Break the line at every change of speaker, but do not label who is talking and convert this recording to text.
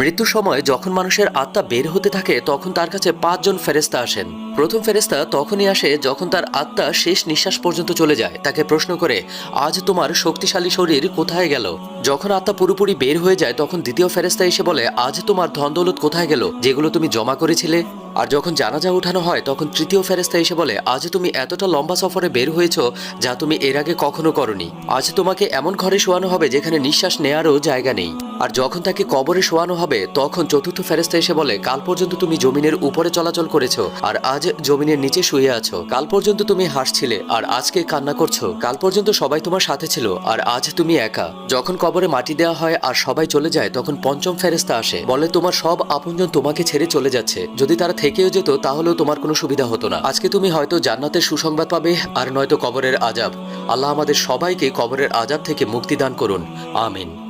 মৃত্যুর সময় যখন মানুষের আত্মা বের হতে থাকে, তখন তার কাছে পাঁচজন ফেরেস্তা আসেন। প্রথম ফেরেস্তা তখনই আসে যখন তার আত্মা শেষ নিঃশ্বাস পর্যন্ত চলে যায়। তাকে প্রশ্ন করে, আজ তোমার শক্তিশালী শরীর কোথায় গেল? যখন আত্মা পুরোপুরি বের হয়ে যায়, তখন দ্বিতীয় ফেরেস্তা এসে বলে, আজ তোমার ধন দৌলত কোথায় গেল, যেগুলো তুমি জমা করেছিলে? আর যখন জানাজা উঠানো হয়, তখন তৃতীয় ফেরেস্তা এসে বলে, আজ তুমি এতটা লম্বা সফরে বের হয়েছো যা তুমি এর আগে কখনো করনি। আজ তোমাকে এমন ঘরে শোয়ানো হবে যেখানে নিঃশ্বাস নেয়ারও জায়গা নেই। আর যখন তাকে কবরে শোয়ানো হবে, তখন চতুর্থ ফেরেস্তা এসে বলে, কাল পর্যন্ত তুমি জমিনের উপরে চলাচল করেছ, আর আজ জমিনের নিচে শুয়ে আছো। কাল পর্যন্ত তুমি হাসছিলে, আর আজকে কান্না করছ। কাল পর্যন্ত সবাই তোমার সাথে ছিল, আর আজ তুমি একা। যখন কবরে মাটি দেওয়া হয় আর সবাই চলে যায়, তখন পঞ্চম ফেরেস্তা আসে। বলে, তোমার সব আপনজন তোমাকে ছেড়ে চলে যাচ্ছে। যদি তারা থেকেও যেত, তাহলেও তোমার কোনো সুবিধা হতো না। আজকে তুমি হয়তো জান্নাতের সুসংবাদ পাবে, আর নয়তো কবরের আজাব আল্লাহ আমাদের সবাইকে কবরের আজাব থেকে মুক্তি দান করুন। আমিন।